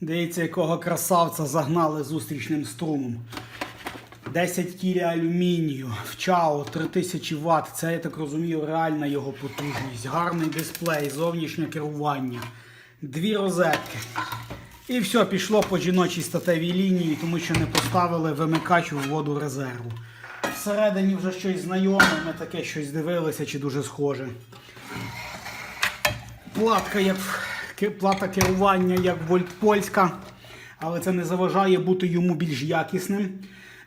Дивіться, якого красавця загнали зустрічним струмом. 10 кілі алюмінію в ЧАО 3000 Вт. Це, я так розумію, реальна його потужність. Гарний дисплей, зовнішнє керування, дві розетки. І все, пішло по жіночій статевій лінії, тому що не поставили вимикач у воду резерву. Всередині вже щось знайоме, ми таке щось дивилися, чи дуже схоже. Платка як плата керування як вольтпольська, але це не заважає бути йому більш якісним.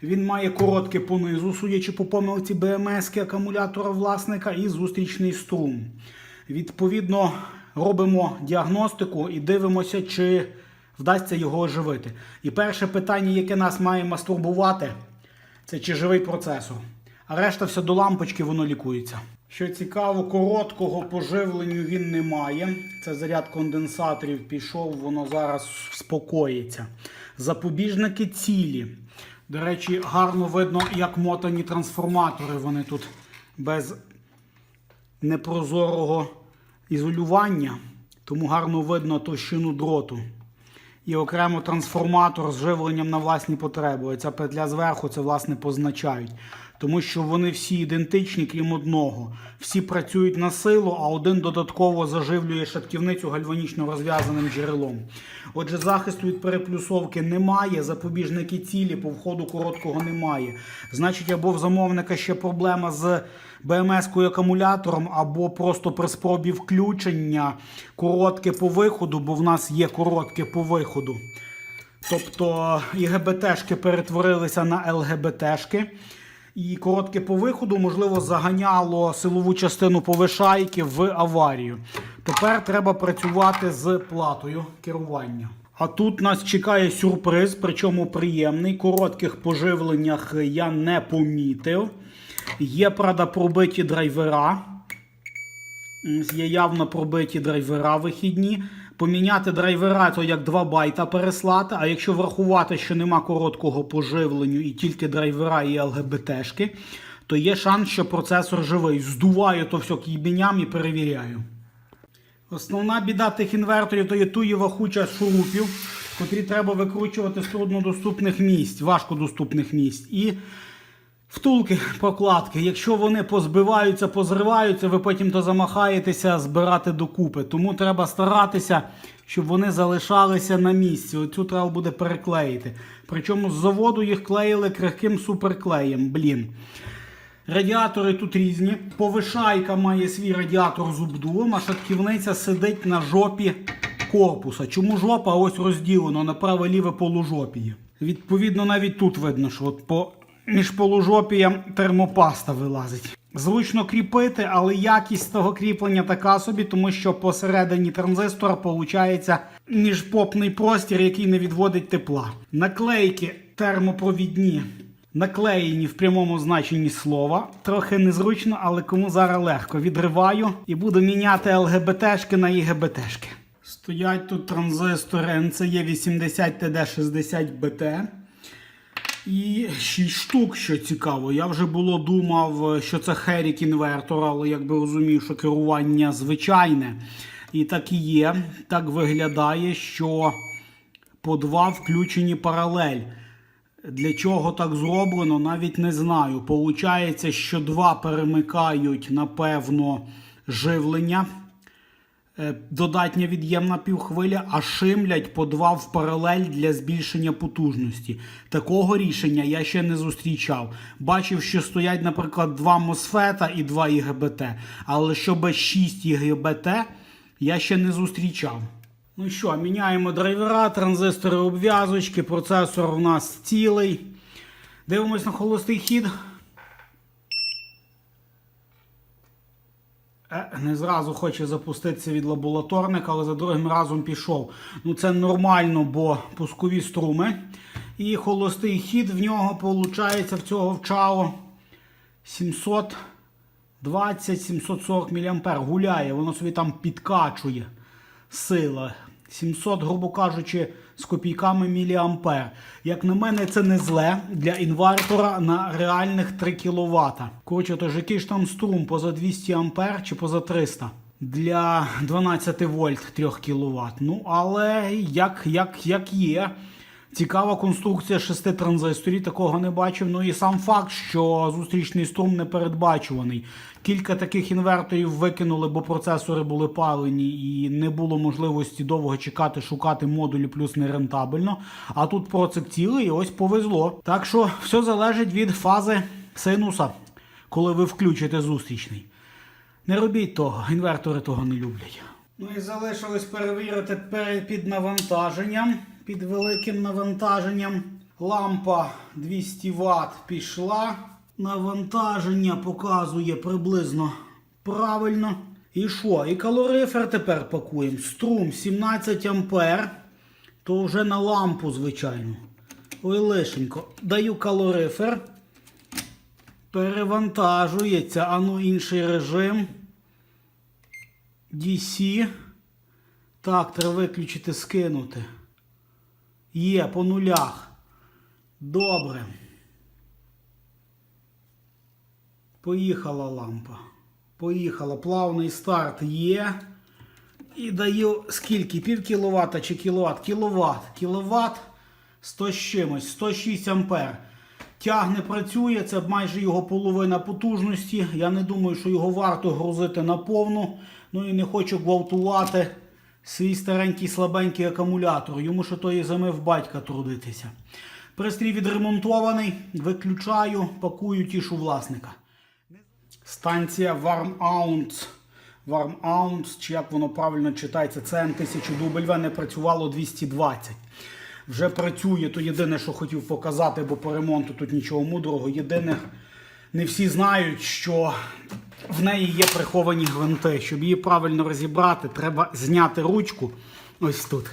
Він має коротке понизу, судячи по помилці БМС акумулятора власника і зустрічний струм. Відповідно, робимо діагностику і дивимося, чи вдасться його оживити. І перше питання, яке нас має мастурбувати, це чи живий процесор. А решта все до лампочки, воно лікується. Що цікаво, короткого поживленню він не має. Це заряд конденсаторів пішов, воно зараз спокоїться. Запобіжники цілі. До речі, гарно видно, як мотані трансформатори. Вони тут без непрозорого ізолювання, тому гарно видно товщину дроту. І окремо трансформатор з живленням на власні потреби. Оця петля зверху це власне позначають. Тому що вони всі ідентичні, крім одного. Всі працюють на силу, а один додатково заживлює шатківницю гальванічно розв'язаним джерелом. Отже, захисту від переплюсовки немає, запобіжники цілі по входу короткого немає. Значить, або в замовника ще проблема з БМС-кою акумулятором, або просто при спробі включення коротке по виходу, бо в нас є коротке по виходу. Тобто ІГБТшки перетворилися на ЛГБТшки. І коротке по виходу, можливо, заганяло силову частину повишайки в аварію. Тепер треба працювати з платою керування. А тут нас чекає сюрприз, причому приємний. Коротких поживленнях я не помітив. Є, правда, пробиті драйвера. Є явно пробиті драйвера вихідні. Поміняти драйвера то як 2 байта переслати. А якщо врахувати, що нема короткого поживленню і тільки драйвера і ЛГБТшки, то є шанс, що процесор живий. Здуваю то все кійбеням і перевіряю. Основна біда тих інверторів то є туєва хуча шурупів, котрі треба викручувати з труднодоступних місць, важкодоступних місць. І Втулки, прокладки, якщо вони позбиваються, позриваються, ви потім то замахаєтеся збирати докупи. Тому треба старатися, щоб вони залишалися на місці. Оцю треба буде переклеїти. Причому з заводу їх клеїли крихким суперклеєм. Блін. Радіатори тут різні. Повишайка має свій радіатор з а шатківниця сидить на жопі корпуса. Чому жопа ось розділено на праве ліве полужопіє. Відповідно, навіть тут видно, що от по між полужопієм термопаста вилазить. Зручно кріпити, але якість того кріплення така собі, тому що посередині транзистора виходить міжпопний простір, який не відводить тепла. Наклейки термопровідні. Наклеєні в прямому значенні слова. Трохи незручно, але кому зараз легко. Відриваю і буду міняти ЛГБТшки на ІГБТшки. Стоять тут транзистори NCE 80 TD60 BT. І 6 штук, що цікаво. Я вже було думав, що це Херік інвертор, але якби розумів, що керування звичайне. І так і є. Так виглядає, що по два включені паралель. Для чого так зроблено, навіть не знаю. Получається, що два перемикають, напевно, живлення. Е, Додатня від'ємна півхвиля, а шимлять по два в паралель для збільшення потужності. Такого рішення я ще не зустрічав. Бачив, що стоять, наприклад, два MOSFET і два ІГБТ. Але щоб 6 ІГБТ я ще не зустрічав. Ну що, міняємо драйвера, транзистори обв'язочки, процесор у нас цілий. Дивимось на холостий хід. Не зразу хоче запуститися від лабораторника, але за другим разом пішов. Ну це нормально, бо пускові струми. І холостий хід в нього виходить в цього вчало 720-740 мА. Гуляє, воно собі там підкачує сила. 700, грубо кажучи, з копійками міліампер. Як на мене, це не зле для інвертора на реальних 3 кВт. Коротше, то ж який ж там струм поза 200 ампер чи поза 300. для 12 вольт 3 кВт. Ну, але як, як, як є. Цікава конструкція шести транзисторів, такого не бачив. Ну і сам факт, що зустрічний струм не передбачуваний. Кілька таких інверторів викинули, бо процесори були палені і не було можливості довго чекати, шукати модулі, плюс нерентабельно. А тут процик цілий, і ось повезло. Так що все залежить від фази синуса, коли ви включите зустрічний. Не робіть того, інвертори того не люблять. Ну і залишилось перевірити під навантаженням, під великим навантаженням. Лампа 200 Вт пішла. Навантаження показує приблизно правильно. І що? І калорифер тепер пакуємо. Струм 17 ампер. То вже на лампу, звичайно. Ой, лишенько. Даю калорифер. Перевантажується. А ну інший режим. DC. Так, треба виключити, скинути. Є по нулях. Добре. Поїхала лампа. Поїхала. Плавний старт є. І даю скільки? Пів кіловата чи кіловат? Кіловат. Кіловат 100 з чимось, 106 ампер. Тягне працює, це майже його половина потужності. Я не думаю, що його варто грузити на повну. Ну і не хочу гвалтувати свій старенький слабенький акумулятор. Йому ще тої в батька трудитися. Пристрій відремонтований, виключаю, пакую тішу власника. Станція Warm Ounce. Warm Ounce, чи як воно правильно читається, CN1000W не працювало 220. Вже працює, то єдине, що хотів показати, бо по ремонту тут нічого мудрого. Єдине, не всі знають, що в неї є приховані гвинти. Щоб її правильно розібрати, треба зняти ручку ось тут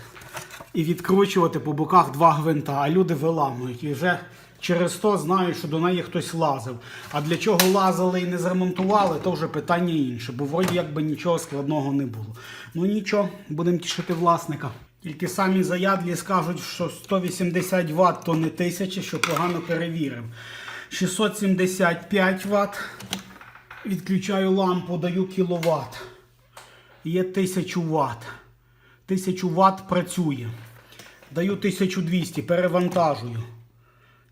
і відкручувати по боках два гвинта, а люди виламують. І вже через то знають, що до неї хтось лазив. А для чого лазили і не зремонтували, то вже питання інше, бо вроді якби нічого складного не було. Ну нічого, будемо тішити власника. Тільки самі заядлі скажуть, що 180 Вт то не 1000, що погано перевірив. 675 Вт. Відключаю лампу, даю кіловат. Є 1000 Вт. 1000 Вт працює. Даю 1200, перевантажую.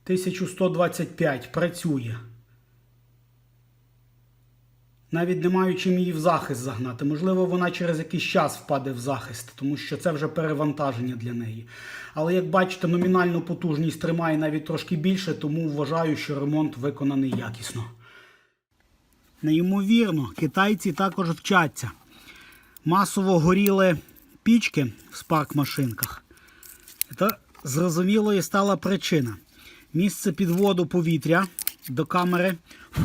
1125 працює. Навіть не маю чим її в захист загнати. Можливо, вона через якийсь час впаде в захист, тому що це вже перевантаження для неї. Але як бачите, номінальну потужність тримає навіть трошки більше, тому вважаю, що ремонт виконаний якісно. Неймовірно, китайці також вчаться. Масово горіли пічки в спарк-машинках. Це зрозумілою стала причина. Місце підводу повітря до камери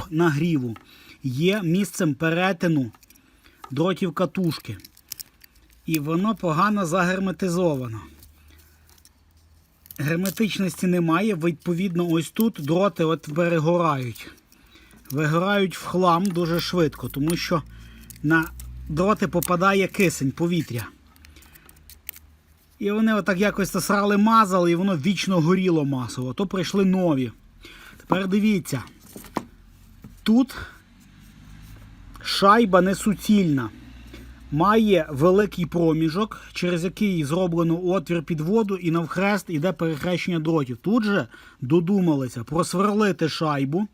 нагріву є місцем перетину дротів катушки. І воно погано загерметизовано. Герметичності немає, відповідно, ось тут дроти от перегорають. Вигорають в хлам дуже швидко, тому що на дроти попадає кисень, повітря. І вони отак якось насрали мазали, і воно вічно горіло масово. То прийшли нові. Тепер дивіться. Тут шайба не суцільна. Має великий проміжок, через який зроблено отвір під воду, і навхрест іде перехрещення дротів. Тут же додумалися просверлити шайбу,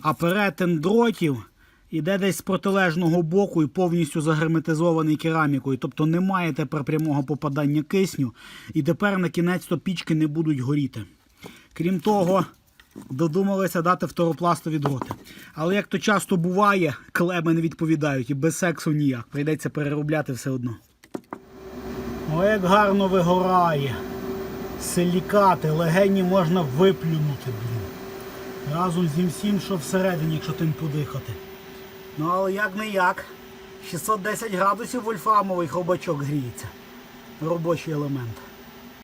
а перетин дротів іде десь з протилежного боку і повністю загерметизований керамікою. Тобто немає тепер прямого попадання кисню. І тепер на кінець то пічки не будуть горіти. Крім того, додумалися дати второпластові дроти. Але як то часто буває, клеми не відповідають і без сексу ніяк. Прийдеться переробляти все одно. О, як гарно вигорає. Силікати, легені можна виплюнути, блін. Разом зі всім, що всередині, якщо тим подихати. Ну, але як не як. 610 градусів вольфрамовий хробачок гріється. Робочий елемент.